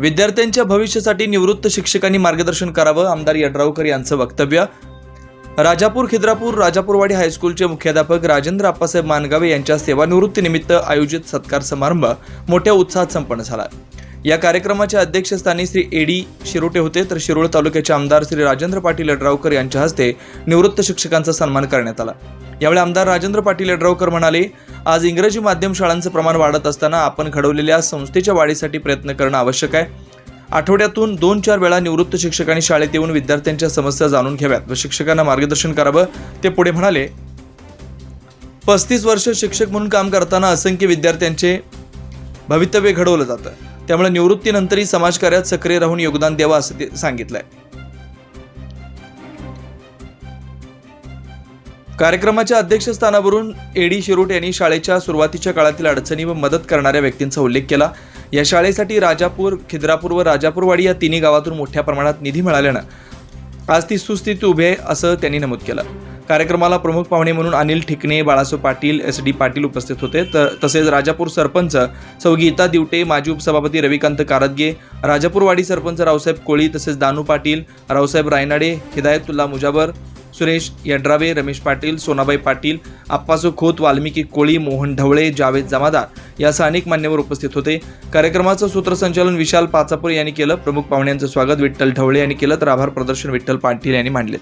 विद्यार्थ्यांच्या भविष्यासाठी निवृत्त शिक्षकांनी मार्गदर्शन करावं आमदार यड्रावकर यांचं वक्तव्य. राजापूर खिद्रापूर राजापूरवाडी हायस्कूलचे मुख्याध्यापक राजेंद्र आप्पासाहेब मानगावे यांच्या सेवानिवृत्तीनिमित्त आयोजित सत्कार समारंभ मोठ्या उत्साहात संपन्न झाला. या कार्यक्रमाच्या अध्यक्षस्थानी श्री एडी शिरोटे होते. तर शिरोळ तालुक्याचे आमदार श्री राजेंद्र पाटील यड्रावकर यांच्या हस्ते निवृत्त शिक्षकांचा सन्मान करण्यात आला. यावेळी आमदार राजेंद्र पाटील यड्रावकर म्हणाले आज इंग्रजी माध्यम शाळांचं प्रमाण वाढत असताना आपण घडवलेल्या संस्थेच्या वाढीसाठी प्रयत्न करणं आवश्यक आहे. आठवड्यातून दोन चार वेळा निवृत्त शिक्षकांनी शाळेत येऊन विद्यार्थ्यांच्या समस्या जाणून घ्याव्यात व शिक्षकांना मार्गदर्शन करावं. ते पुढे म्हणाले पस्तीस वर्ष शिक्षक म्हणून काम करताना असंख्य विद्यार्थ्यांचे भवितव्य घडवलं जातं. त्यामुळे निवृत्तीनंतरही समाजकार्यात सक्रिय राहून योगदान द्यावं असं ते सांगितलंय. कार्यक्रमाच्या अध्यक्षस्थानावरून एडी शिरोट यांनी शाळेच्या सुरुवातीच्या काळातील अडचणी व मदत करणाऱ्या व्यक्तींचा उल्लेख केला. या शाळेसाठी राजापूर खिद्रापूर व राजापूरवाडी या तिन्ही गावातून मोठ्या प्रमाणात निधी मिळाल्यानं आज ती सुस्थिती उभी आहे असं त्यांनी नमूद केलं. कार्यक्रमाला प्रमुख पाहुणे म्हणून अनिल ठिकणे बाळासाहेब पाटील एस डी पाटील उपस्थित होते. तर तसेच राजापूर सरपंच सौ गीता दिवटे माजी उपसभापती रविकांत कारदगे राजापूरवाडी सरपंच रावसाहेब कोळी तसेच दानू पाटील रावसाहेब रायनाडे हिदायतुल्ला मुजाबर सुरेश यड्रावे रमेश पाटील सोनाबाई पाटील आप्पासू खोत वाल्मिकी कोळी मोहन ढवळे जावेद जमादार यासह अनेक मान्यवर उपस्थित होते. कार्यक्रमाचं सूत्रसंचालन विशाल पाचापूर यांनी केलं. प्रमुख पाहुण्यांचं स्वागत विठ्ठल ढवळे यांनी केलं. तर आभार प्रदर्शन विठ्ठल पाटील यांनी मांडले